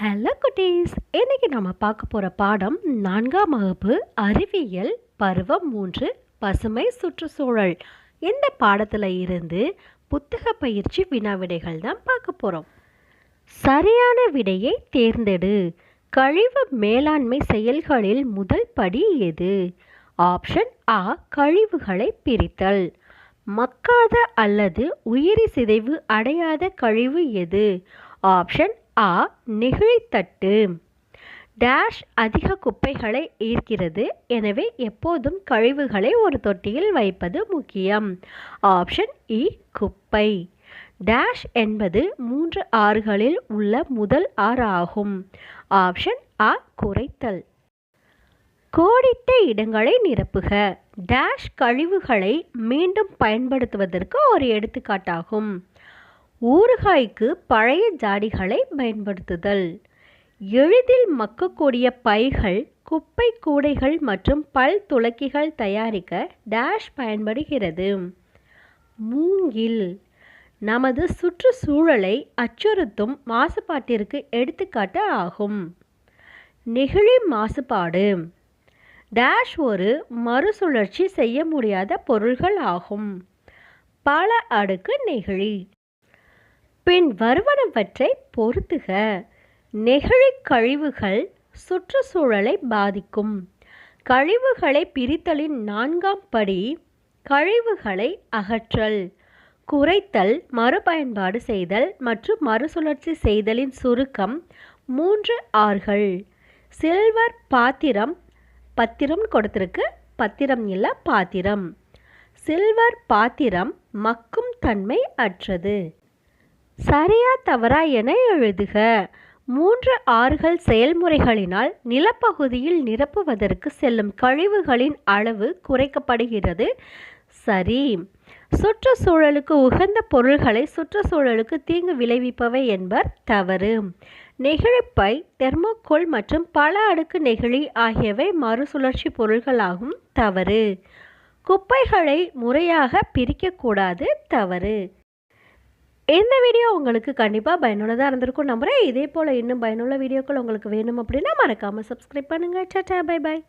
Hello குட்டீஸ். இன்னைக்கு நம்ம பார்க்க போகிற பாடம் நான்காம் வகுப்பு அறிவியல் பருவம் மூன்று பசுமை சுற்றுச்சூழல். இந்த பாடத்தில் இருந்து புத்தக பயிற்சி வினாவிடைகள் தான் பார்க்க போகிறோம் சரியான விடையை தேர்ந்தெடு. கழிவு மேலாண்மை செயல்களில் முதல் படி எது? ஆப்ஷன் ஆ கழிவுகளை பிரித்தல். மக்காத அல்லது உயிரி சிதைவு அடையாத கழிவு எது? ஆப்ஷன் ஆ நெகிழித்தட்டு டேஷ் அதிக குப்பைகளை ஈர்க்கிறது. எனவே எப்போதும் கழிவுகளை ஒரு தொட்டியில் வைப்பது முக்கியம். ஆப்ஷன் இ குப்பை. டேஷ் என்பது மூன்று ஆறுகளில் உள்ள முதல் ஆறு ஆகும். ஆப்ஷன் ஆ குறைத்தல். கோடிட்ட இடங்களை நிரப்புக. டேஷ் கழிவுகளை மீண்டும் பயன்படுத்துவதற்கு ஒரு எடுத்துக்காட்டாகும். ஊறுகாய்க்கு பழைய ஜாடிகளை பயன்படுத்துதல். எளிதில் மக்கக்கூடிய பைகள் குப்பை கூடைகள் மற்றும் பல் துளக்கிகள் தயாரிக்க டேஷ் பயன்படுகிறது. மூங்கில். நமது சுற்றுச்சூழலை அச்சுறுத்தும் மாசுபாட்டிற்கு எடுத்துக்காட்டு ஆகும். நெகிழி மாசுபாடு. டேஷ் ஒரு மறுசுழற்சி செய்ய முடியாத பொருள்கள் ஆகும். பல அடுக்கு நெகிழி. பின் வருவனவற்றை பொருத்துக நெகிழி கழிவுகள் சுற்றுச்சூழலை பாதிக்கும். கழிவுகளை பிரித்தலின் நான்காம் படி கழிவுகளை அகற்றல். குறைத்தல் மறுபயன்பாடு செய்தல் மற்றும் மறுசுழற்சி செய்தலின் சுருக்கம் மூன்று ஆர்கள். சில்வர் பாத்திரம் பத்திரம் கொடுத்துருக்கு. பத்திரம் இல்லை பாத்திரம். சில்வர் பாத்திரம் மக்கும் தன்மை அற்றது. சரியா தவறா என எழுதுக. மூன்று ஆறுகள் செயல்முறைகளினால் நிலப்பகுதியில் நிரப்புவதற்கு செல்லும் கழிவுகளின் அளவு குறைக்கப்படுகிறது. சரி. சுற்றுச்சூழலுக்கு உகந்த பொருள்களை சுற்றுச்சூழலுக்கு தீங்கு விளைவிப்பவை என்பர் தவறு. நெகிழிப்பை தெர்மோகோல் மற்றும் பல அடுக்கு நெகிழி ஆகியவை மறுசுழற்சி பொருள்களாகும் தவறு. குப்பைகளை முறையாக பிரிக்கக்கூடாது தவறு. இந்த வீடியோ உங்களுக்கு கண்டிப்பாக பயனுள்ளதாக இருந்திருக்கும் நம்புகிறேன் இதே போல் இன்னும் பயனுள்ள வீடியோக்கள் உங்களுக்கு வேணும் அப்படின்னா மறக்காமல் சப்ஸ்கிரைப் பண்ணுங்கள் டாட்டா பை பாய்